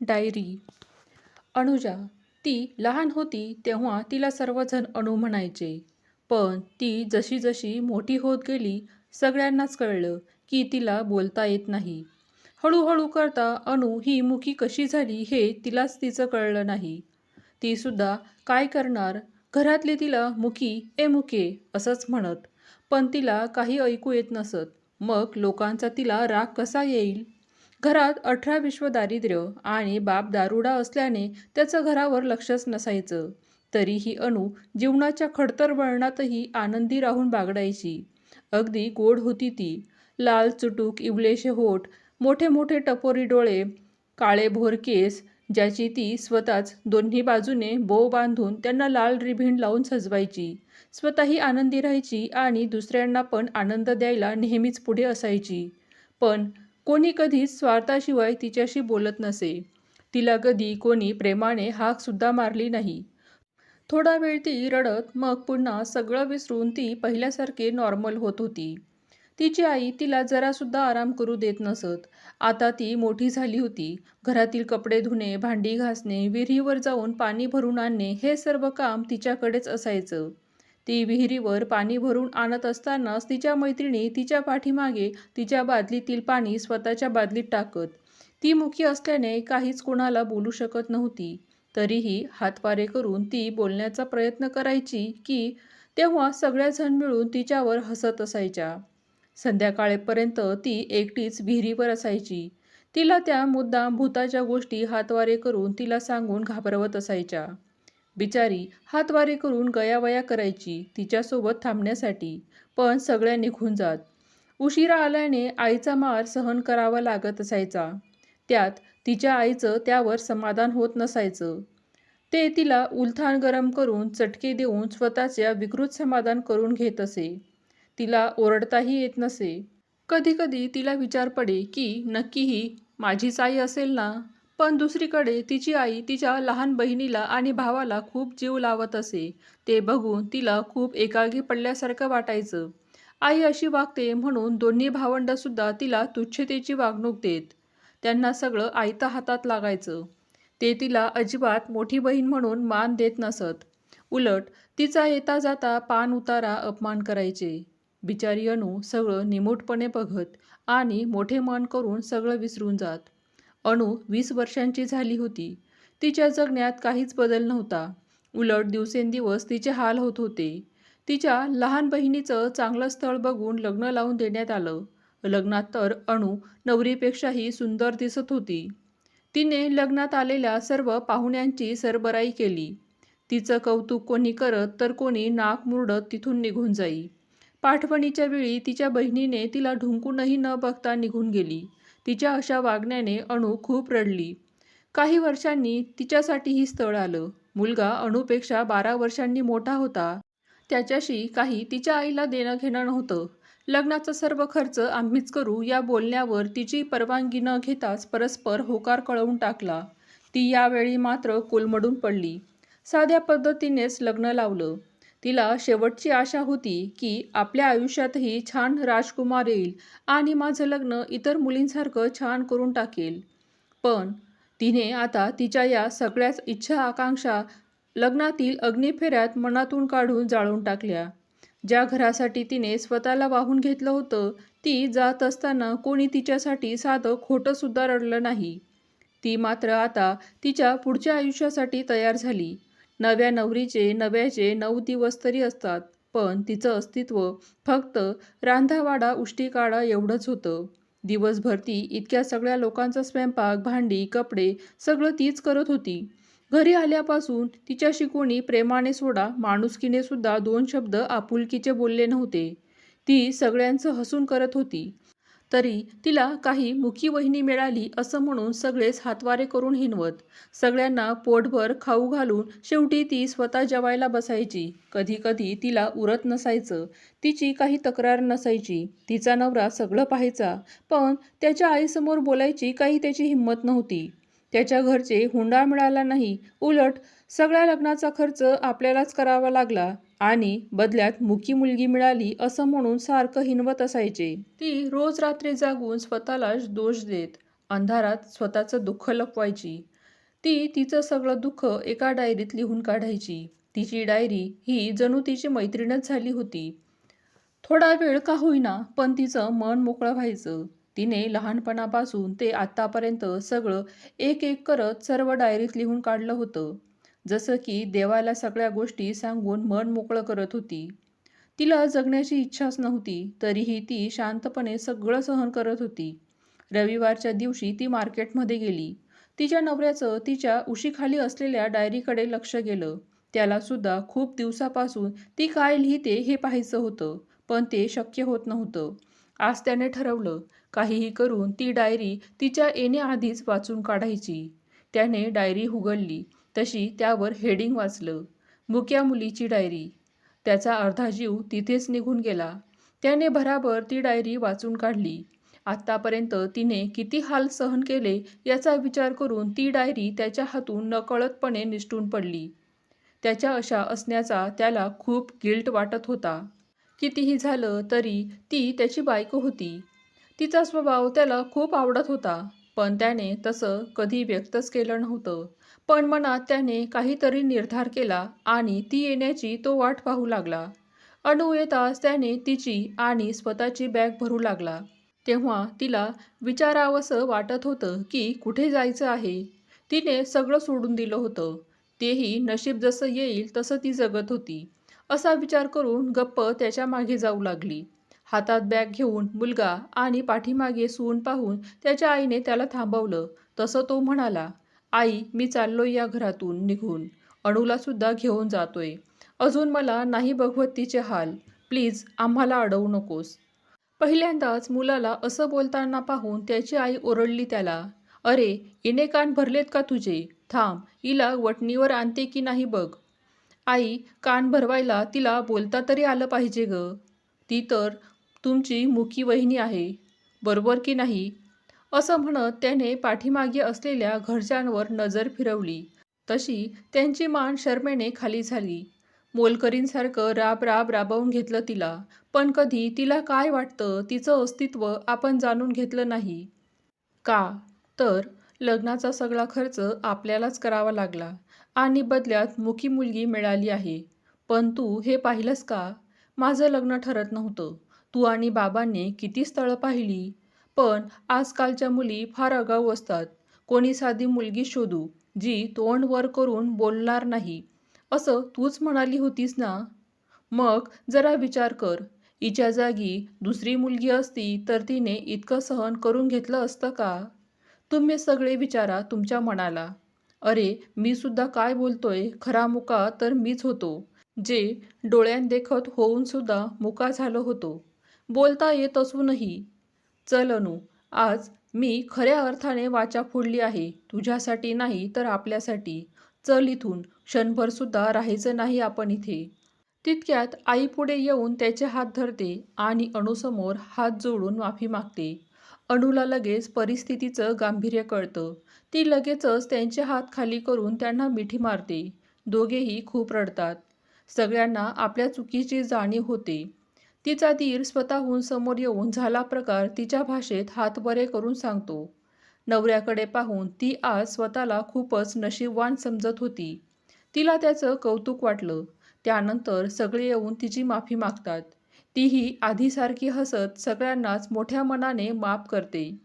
Diary. Anuja ती लहान होती तेव्हा तिला सर्वजण अणू म्हणायचे. पण ती जशी जशी मोठी होत गेली सगळ्यांनाच कळलं की तिला बोलता येत नाही. हळूहळू करता अणू ही मुखी कशी झाली हे तिलाच तिचं कळलं नाही. तीसुद्धा काय करणार? घरातले तिला मुकी ए मुके असंच म्हणत. पण तिला काही ऐकू येत नसत. मग लोकांचा तिला राग कसा येईल? घरात अठरा विश्व दारिद्र्य आणि बाप दारुडा असल्याने त्याचं घरावर लक्षच नसायचं. तरीही अणू जीवनाच्या खडतर वळणातही आनंदी राहून बागडायची. अगदी गोड होती ती. लाल चुटूक इवलेशे होठ मोठे मोठे टपोरी डोळे काळे भोर केस ज्याची ती स्वतःच दोन्ही बाजूने बो बांधून त्यांना लाल रिभिण लावून सजवायची. स्वतःही आनंदी राहायची आणि दुसऱ्यांना पण आनंद द्यायला नेहमीच पुढे असायची. पण कोणी कधीच स्वार्थाशिवाय तिच्याशी बोलत नसे. तिला कधी कोणी प्रेमाने हाकसुद्धा मारली नाही. थोडा वेळ ती रडत मग पुन्हा सगळं विसरून ती पहिल्यासारखे नॉर्मल होत होती. तिची आई तिला जरासुद्धा आराम करू देत नसत. आता ती मोठी झाली होती. घरातील कपडे धुणे भांडी घासणे विहिरीवर जाऊन पाणी भरून आणणे हे सर्व काम तिच्याकडेच असायचं. ती विहिरीवर पाणी भरून आणत असतानाच तिच्या मैत्रिणी तिच्या पाठीमागे तिच्या बादलीतील पाणी स्वतःच्या बादलीत टाकत. ती मुखी असल्याने काहीच कोणाला बोलू शकत नव्हती. तरीही हातवारे करून ती बोलण्याचा प्रयत्न करायची की तेव्हा सगळ्याजण मिळून तिच्यावर हसत असायच्या. संध्याकाळपर्यंत ती एकटीच विहिरीवर असायची. तिला त्या मुद्दाम भूताच्या गोष्टी हातवारे करून तिला सांगून घाबरवत असायच्या. बिचारी हातवारी करून गयावया करायची तिच्यासोबत थांबण्यासाठी. पण सगळ्या निघून जात. उशिरा आल्याने आईचा मार सहन करावा लागत असायचा. त्यात तिच्या आईचं त्यावर समाधान होत नसायचं. ते तिला उलथान गरम करून चटके देऊन स्वतःच्या विकृत समाधान करून घेत असे. तिला ओरडताही येत नसे. कधीकधी तिला विचार पडे की नक्की ही माझीच आई असेल ना? पण दुसरीकडे तिची आई तिच्या लहान बहिणीला आणि भावाला खूप जीव लावत असे. ते बघून तिला खूप एकागी पडल्यासारखं वाटायचं. आई अशी वागते म्हणून दोन्ही भावंडंसुद्धा तिला तुच्छतेची वागणूक देत. त्यांना सगळं आयता हातात लागायचं. ते तिला अजिबात मोठी बहीण म्हणून मान देत नसत. उलट तिचा येता जाता पान उतारा अपमान करायचे. बिचारी अणू सगळं निमूटपणे बघत आणि मोठे मन करून सगळं विसरून जात. अणू वीस वर्षांची झाली होती. तिच्या जगण्यात काहीच बदल नव्हता. उलट दिवसेंदिवस तिचे हाल होत होते. तिच्या लहान बहिणीचं चांगलं स्थळ बघून लग्न लावून देण्यात आलं. लग्नात तर अणू नवरीपेक्षाही सुंदर दिसत होती. तिने लग्नात आलेल्या सर्व पाहुण्यांची सरबराई केली. तिचं कौतुक कोणी करत तर कोणी नाक मुरडत तिथून निघून जाई. पाठवणीच्या वेळी तिच्या बहिणीने तिला ढुंकूनही न बघता निघून गेली. तिच्या अशा वागण्याने अणू खूप रडली. काही वर्षांनी तिच्यासाठीही स्थळ आलं. मुलगा अणूपेक्षा बारा वर्षांनी मोठा होता. त्याच्याशी काही तिच्या आईला देणं घेणं नव्हतं. लग्नाचा सर्व खर्च आम्हीच करू या बोलण्यावर तिची परवानगी न घेताच परस्पर होकार कळवून टाकला. ती यावेळी मात्र कोलमडून पडली. साध्या पद्धतीनेच लग्न लावलं. तिला शेवटची आशा होती की आपल्या आयुष्यातही छान राजकुमार येईल आणि माझं लग्न इतर मुलींसारखं छान करून टाकेल. पण तिने आता तिच्या या सगळ्याच इच्छा आकांक्षा लग्नातील अग्निफेऱ्यात मनातून काढून जाळून टाकल्या. ज्या घरासाठी तिने स्वतःला वाहून घेतलं होतं ती जात असताना कोणी तिच्यासाठी साधं खोटंसुद्धा रडलं नाही. ती मात्र आता तिच्या पुढच्या आयुष्यासाठी तयार झाली. नव्या नवरीचे नव्याचे नऊ दिवस तरी असतात पण तिचं अस्तित्व फक्त रांधावाडा उष्टीकाडा एवढंच होतं. दिवसभर ती इतक्या सगळ्या लोकांचा स्वयंपाक भांडी कपडे सगळं तीच करत होती. घरी आल्यापासून तिच्याशी कोणी प्रेमाने सोडा माणुसकीने सुद्धा दोन शब्द आपुलकीचे बोलले नव्हते. ती सगळ्यांचं हसून करत होती. तरी तिला काही मुखी वहिनी मिळाली असं म्हणून सगळेच हातवारे करून हिनवत सगळ्यांना पोटभर खाऊ घालून शेवटी ती स्वतः जेवायला बसायची. कधी कधी तिला उरत नसायचं. तिची काही तक्रार नसायची. तिचा नवरा सगळं पाहायचा. पण त्याच्या आईसमोर बोलायची काही त्याची हिंमत नव्हती. त्याच्या घरचे हुंडा मिळाला नाही. उलट सगळ्या लग्नाचा खर्च आपल्यालाच करावा लागला. आणि बदल्यात मुकी मुलगी मिळाली असं म्हणून सारखं हिनवत असायचे. ती रोज रात्री जागून स्वतःलाच दोष देत अंधारात स्वतःचं दुःख लपवायची. ती तिचं सगळं दुःख एका डायरीत लिहून काढायची. तिची डायरी ही जणू तिची मैत्रीणच झाली होती. थोडा वेळ का होईना पण तिचं मन मोकळं व्हायचं. तिने लहानपणापासून ते आत्तापर्यंत सगळं एक एक करत सर्व डायरीत लिहून काढलं होतं. जसं की देवाला सगळ्या गोष्टी सांगून मन मोकळं करत होती. तिला जगण्याची इच्छाच नव्हती तरीही ती शांतपणे सगळं सहन करत होती. रविवारच्या दिवशी ती मार्केटमध्ये गेली. तिच्या नवऱ्याचं तिच्या उशीखाली असलेल्या डायरीकडे लक्ष गेलं. त्यालासुद्धा खूप दिवसापासून ती काय लिहिते हे पाहायचं होतं पण ते शक्य होत नव्हतं. आज त्याने ठरवलं काहीही करून ती डायरी तिच्या येण्याआधीच वाचून काढायची. त्याने डायरी उघडली. तशी त्यावर हेडिंग वाचलं. मुक्या मुलीची डायरी त्याचा अर्धा जीव तिथेच निघून गेला. त्याने भराभर ती डायरी वाचून काढली. आत्तापर्यंत तिने किती हाल सहन केले याचा विचार करून ती डायरी त्याच्या हातून नकळतपणे निष्ठून पडली. त्याच्या अशा असण्याचा त्याला खूप गिल्ट वाटत होता. कितीही झालं तरी ती त्याची बायको होती. तिचा स्वभाव त्याला खूप आवडत होता पण त्याने तसं कधी व्यक्तच केलं नव्हतं. पण मनात त्याने काहीतरी निर्धार केला आणि ती येण्याची तो वाट पाहू लागला. अणू येताच त्याने तिची आणि स्वतःची बॅग भरू लागला. तेव्हा तिला विचारावंसं वाटत होतं की कुठे जायचं आहे. तिने सगळं सोडून दिलं होतं. तेही नशीब जसं येईल तसं ती जगत होती. असा विचार करून गप्प त्याच्यामागे जाऊ लागली. हातात बॅग घेऊन मुलगा आणि पाठीमागे सून पाहून त्याच्या आईने त्याला थांबवलं. तसं तो म्हणाला आई मी चाललोय या घरातून निघून. अणूलासुद्धा घेऊन जातोय. अजून मला नाही बघवत तिचे हाल. प्लीज आम्हाला अडवू नकोस. पहिल्यांदाच मुलाला असं बोलताना पाहून त्याची आई ओरडली त्याला. अरे इने कान भरलेत का तुझे? थांब हिला वटणीवर आणते की नाही बघ. आई कान भरवायला तिला बोलता तरी आलं पाहिजे ग. ती तर तुमची मुकी वहिनी आहे. बरोबर की नाही? असं म्हणत त्याने पाठीमागे असलेल्या घरच्यांवर नजर फिरवली. तशी त्यांची मान शर्मेने खाली झाली. मोलकरींसारखं राब राब राबवून घेतलं तिला. पण कधी तिला काय वाटतं तिचं अस्तित्व आपण जाणून घेतलं नाही. का? तर लग्नाचा सगळा खर्च आपल्यालाच करावा लागला आणि बदल्यात मुखी मुलगी मिळाली आहे. पण तू हे पाहिलंस का? माझं लग्न ठरत नव्हतं. तू आणि बाबांनी किती स्थळं पाहिली? पण आजकालच्या मुली फार आगाऊ असतात. कोणी साधी मुलगी शोधू जी तोंड वर करून बोलणार नाही. असं तूच म्हणाली होतीस ना? मग जरा विचार कर. हिच्या जागी दुसरी मुलगी असती तर तिने इतकं सहन करून घेतलं असतं का? तुम्ही सगळे विचारा तुमच्या मनाला. अरे मी सुद्धा काय बोलतोय? खरा मुका तर मीच होतो. जे डोळ्यांदेखत होऊन सुद्धा मुका झालो होतो. बोलता येत असूनही चल अनु आज मी खऱ्या अर्थाने वाचा फोडली आहे तुझ्यासाठी नाही तर आपल्यासाठी. चल इथून क्षणभर सुद्धा राहायचं नाही आपण इथे. तितक्यात आई पुढे येऊन त्याचे हात धरते आणि अणूसमोर हात जोडून माफी मागते. अणूला लगेच परिस्थितीचं गांभीर्य कळतं. ती लगेचच त्यांचे हात खाली करून त्यांना मिठी मारते. दोघेही खूप रडतात. सगळ्यांना आपल्या चुकीची जाणीव होते. तिचा धीर स्वतःहून समोर येऊन झाला प्रकार तिच्या भाषेत हात बरे करून सांगतो. नवऱ्याकडे पाहून ती आज स्वतःला खूपच नशीबवान समजत होती. तिला त्याचं कौतुक वाटलं. त्यानंतर सगळे येऊन तिची माफी मागतात. तीही आधीसारखी हसत सगळ्यांनाच मोठ्या मनाने माफ करते.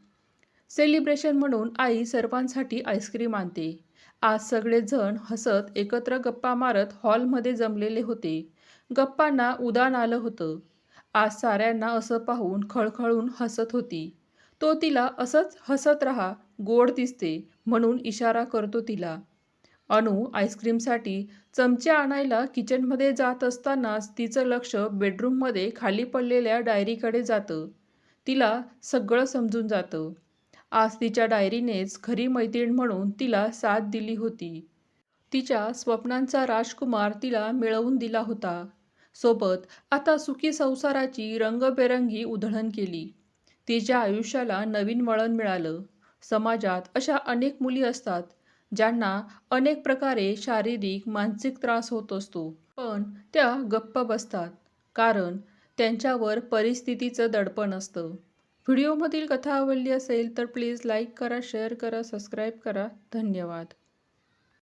सेलिब्रेशन म्हणून आई सर्वांसाठी आईस्क्रीम आणते. आज सगळेजण हसत एकत्र गप्पा मारत हॉलमध्ये जमलेले होते. गप्पांना उदान आलं होतं. आज साऱ्यांना असं पाहून खळखळून हसत होती. तो तिला असंच हसत राहा गोड दिसते म्हणून इशारा करतो तिला. अनु आईस्क्रीमसाठी चमचे आणायला किचनमध्ये जात असतानाच तिचं लक्ष बेडरूममध्ये खाली पडलेल्या डायरीकडे जातं. तिला सगळं समजून जातं. आज तिच्या डायरीनेच खरी मैत्रीण म्हणून तिला साथ दिली होती. तिच्या स्वप्नांचा राजकुमार तिला मिळवून दिला होता. सोबत आता सुखी संसाराची रंगबेरंगी उधळण केली. तिच्या आयुष्याला नवीन वळण मिळालं. समाजात अशा अनेक मुली असतात ज्यांना अनेक प्रकारे शारीरिक मानसिक त्रास होत असतो पण त्या गप्प बसतात कारण त्यांच्यावर परिस्थितीचं दडपण असतं. व्हिडिओमधील कथा आवडली असेल तर प्लीज लाईक करा शेअर करा सबस्क्राईब करा. धन्यवाद.